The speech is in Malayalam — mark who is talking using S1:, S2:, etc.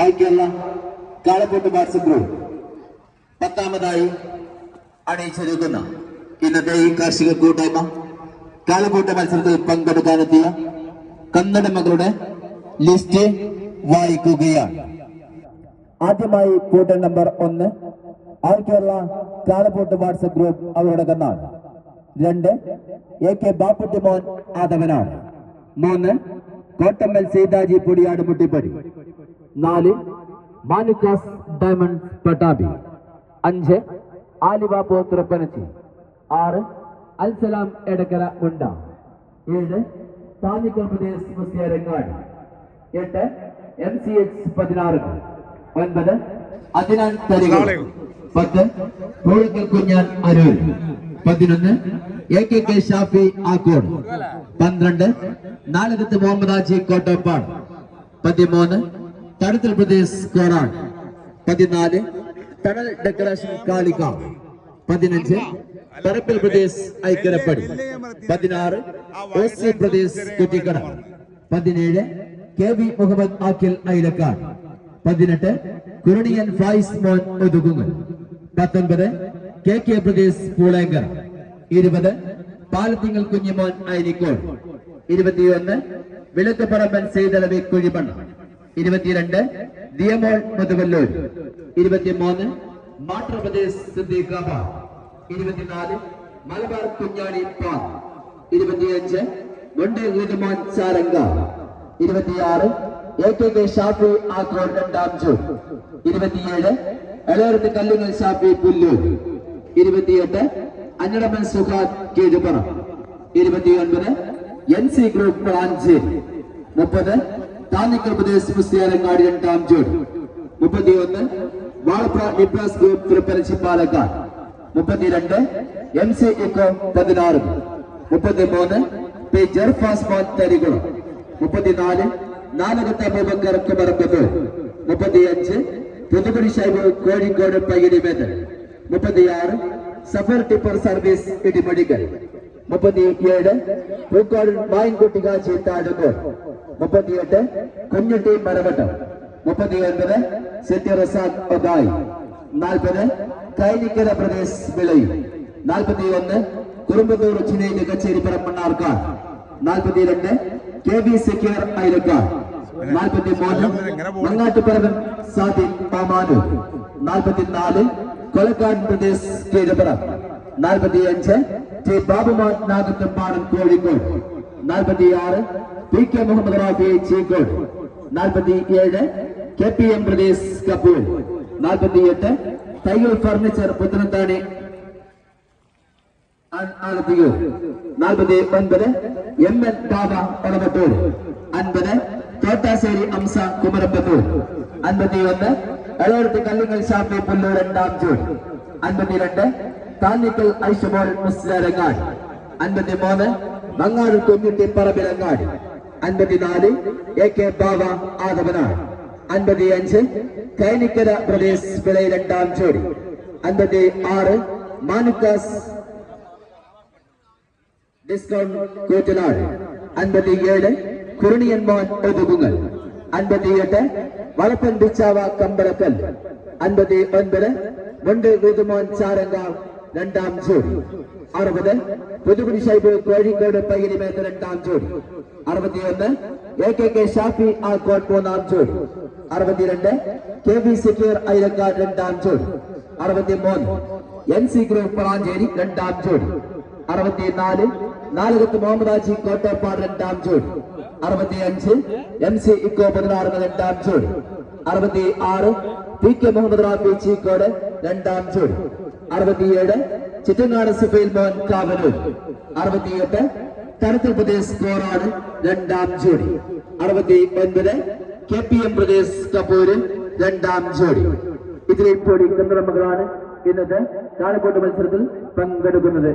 S1: ആയിക്കുള്ള കാളപ്പോട്ട് വാട്സപ്പ് ഗ്രൂപ്പ് പത്താമതായി അണിയിച്ചൊരുക്കുന്ന ഇന്നത്തെ ഈ കാർഷിക കൂട്ടായ്മ കാളപ്പൊട്ട് മത്സരത്തിൽ പങ്കെടുക്കാനെത്തിയ കന്നഡ മകളുടെ ലിസ്റ്റ് വായിക്കുകയാണ്. ആദ്യമായി കൂട്ടൻ നമ്പർ ഒന്ന് ആൾ കേരള കാളപ്പോട്ട് വാട്സപ്പ് ഗ്രൂപ്പ് അവരുടെ കന്നാണ് രണ്ട് എ കെ ബാപ്പുട്ടി മോൻ ആദവനാണ്. മൂന്ന് കോട്ടമ്മൽ സീതാജി പൊടിയാട് മുട്ടിപ്പടി. നാല് മാനുക്കാസ് ഡയമണ്ട് പട്ടാബി അഞ്ച് ആലിബാബോ തൃപ്പനച്ചി. ആറ് അൽസലാം എടക്കര ഉണ്ട ഏഴ് താനിക്കൽ പ്രദേശ് മുസ്ലിയാരങ്ങാട് എട്ട് എം സി എച്ച് പതിനാറ്. ഒൻപത് അതിനാൽ തരികൾ. പത്ത് പൂഴക്കൽ കുഞ്ഞാൻ അരൂർ. പതിനൊന്ന് A K K Shafi Akkode. പന്ത്രണ്ട് നാലകത്ത് മുഹമ്മദ് ആജി കോട്ടപ്പാട്. പതിമൂന്ന് തടത്തിൽ പ്രദേശ് കോറാട് പതിനാല്. തണൽ ഡെക്കറേഷൻ കാളിക്കാവ് പതിനഞ്ച്. പറപ്പിൽ പ്രദേശ് ഐക്കരപ്പടി പതിനാറ്. ഓസി പ്രദേശ് കുറ്റിക്കട. പതിനേഴ്. കെ വി മുഹമ്മദ് ആക്കിൽ ഐലക്കാട് പതിനെട്ട്. കുരണിയൻ ഫായിസ് മോൻ ഒതുകുങ്ങൽ. പത്തൊൻപത്. കെ കെ പ്രദേശ് പൂളേങ്കർ ഇരുപത്. പാലത്തിങ്ങൽ കുഞ്ഞിമോൻ ഐനിക്കോൾ ഇരുപത്തിയൊന്ന്. വിളക്കുപറമ്പൻ സെയ്തലവി കുഴിമണ്ണ. ഇരുപത്തിരണ്ട് ദിയമോൾ മുതുകല്ലൂർ ഇരുപത്തിമൂന്ന് മാട്രപ്രദേശ് സിദ്ദീഖാബാദ് ഇരുപത്തിനാല് മലബാർ കുഞ്ഞാണി പാൻ ഇരുപത്തിയഞ്ച് മുണ്ടേ ഗീതമോൻ സാരംഗ ഇരുപത്തിയാറ് A K K Shafi Akkode രണ്ടാം ജൂൺ ഇരുപത്തിയേഴ് എളയർത്ത് കല്ലുങ്ങൽ ഷാഫി പുല്ലൂർ. ഇരുപത്തിയെട്ട് അഞ്ഞടമൻ സുഹാദ് കീഴുപുറം ഇരുപത്തിയൊൻപത് എൻ സി ഗ്രൂപ്പ് അഞ്ച് മുപ്പത് താന്നിക്കൽ പ്രദേശ് മുസ്ലിയാരങ്ങാടി രണ്ടാം ജൂൺ. മുപ്പത്തിയൊന്ന് വാളപ്ര നിപ്രാസ് ഗ്രൂപ്പ് തൃപ്പനച്ചി പാലക്കാട്. മുപ്പത്തിരണ്ട് എം സി ഇക്കോ പതിനാറ്. മുപ്പത്തിമൂന്ന് പി ജർഫാസ് തരികുളം. മുപ്പത്തിനാല് നാലകത്തെ അബൂബക്കർ കുമരമ്പത്തൂർ മുപ്പത്തിയഞ്ച് പുതുക്കുടി ഷൈബ് കോഴിക്കോട് പയ്യടി മുപ്പത്തിയാറ് സഫർ ടിപ്പർ സർവീസ് ഇടിമടിക്കൽ. മുപ്പത്തിയേഴ് പൂക്കോട് മായൻകുട്ടിക ചീത്താടുകോട് മുപ്പത്തിയെട്ട് കുഞ്ഞുട്ടി മരവട്ടം. മുപ്പത്തിയൊൻപത് സിറ്റി റസാഖ് ഒതായി നാൽപ്പത് കൈനിക്കര പ്രദേശ് വിളയിൽ നാൽപ്പത്തിയൊന്ന് കുറുമ്പത്തൂർ ചിനയിലെ കച്ചേരി പറമ്പണ്ണാർക്കാട്. നാൽപ്പത്തിരണ്ട് കെ ബി സെക്യൂർ അയലക്കാട് നാൽപ്പത്തി മൂന്ന് മങ്ങാട്ടുപറവൻ സാദി പാമാനൂർ നാൽപ്പത്തിനാല് കൊലക്കാട് പ്രദേശ് കീഴപ്പുറം. നാൽപ്പത്തിയഞ്ച് ടി ബാബുമാൻ നാഗത്തുംപാടം കോഴിക്കോട്. നാൽപ്പത്തിയാറ് പി കെ മുഹമ്മദ് റാഫി ചീക്കോട് നാൽപ്പത്തിയേഴ് K P M Pradesh Kappur നാൽപ്പത്തിയെട്ട് തയ്യൽ ഫർണിച്ചർ പുത്തനത്താണി ആലത്തിയൂർ നാൽപ്പത്തി ഒൻപത് എം എൻ ബാബ ഒളവട്ടൂർ അൻപത് തോട്ടാശ്ശേരി അംസ കുമരമ്പത്തൂർ അൻപത്തി ഒന്ന് എളോർത്തി കല്ലുങ്ങൽ ഷാഫി പുല്ലൂർ രണ്ടാം ജൂൺ അൻപത്തിരണ്ട് താന്നിക്കൽ ഐഷമോൾ മുസ്ലരങ്ങാട് അൻപത്തി മൂന്ന് മങ്ങാട് കുഞ്ഞുട്ടി പറമ്പിലങ്ങാട് അൻപത്തിനാല് എ കെ ബാബ ആദവനാട് അൻപത്തി അഞ്ച് കൈനിക്കര പ്രദേശ് പിളை രണ്ടാം ജോഡി അൻപത്തി ആറ് മാനുക്കാസ് ഡിസ്കൗണ്ട് കൂറ്റനാട് അൻപത്തിയേഴ് കുരുണിയൻ മോൻ ഒതുകുങ്ങൽ അൻപത്തിയെട്ട് വളപ്പൻ പിച്ചാവ കമ്പളക്കൽ അൻപത്തി ഒൻപത് മുണ്ട് വീതുമോൻ ചാരങ്കാവ് രണ്ടാം ജോഡി അറുപത് പുതുക്കുടി ഷൈബ് കോഴിക്കോട് പയ്യരിമേത്ത് രണ്ടാം ജോഡി അറുപത്തിയൊന്ന് A K K Shafi Akkode മൂന്നാം ജോഡി അറുപത്തിരണ്ട് കെ ബി സെക്യൂർ അയിലക്കാട് രണ്ടാം ജോഡി അറുപത്തിമൂന്ന് എൻ സി ഗ്രൂപ്പ് വളാഞ്ചേരി രണ്ടാം ജോഡി അറുപത്തിനാല് നാലകത്ത് മുഹമ്മദ് ആജി കോട്ടപ്പാട് രണ്ടാം ജോഡി അറുപത്തിയഞ്ച് എം സി ഇക്കോ പതിനാറിന് രണ്ടാം ജോഡി അറുപത്തി ആറ് പി കെ മുഹമ്മദ് റാഫി ചീക്കോട് രണ്ടാം ജോഡി അറുപത്തിയേഴ് ചിറ്റങ്ങാട് സിഫയിൽ മോൻ കാവനൂർ. അറുപത്തിയെട്ട്. തരത്തിൽ പ്രദേശ് കോറാട് രണ്ടാം ജോഡി. അറുപത്തി ഒൻപത് K P M Pradesh Kapur രണ്ടാം ജോഡി. ഇതിലേക്ക് കൂടി ചന്ദ്രമകളാണ് ഇന്നത്തെ കാളിക്കോട്ട് മത്സരത്തിൽ പങ്കെടുക്കുന്നത്.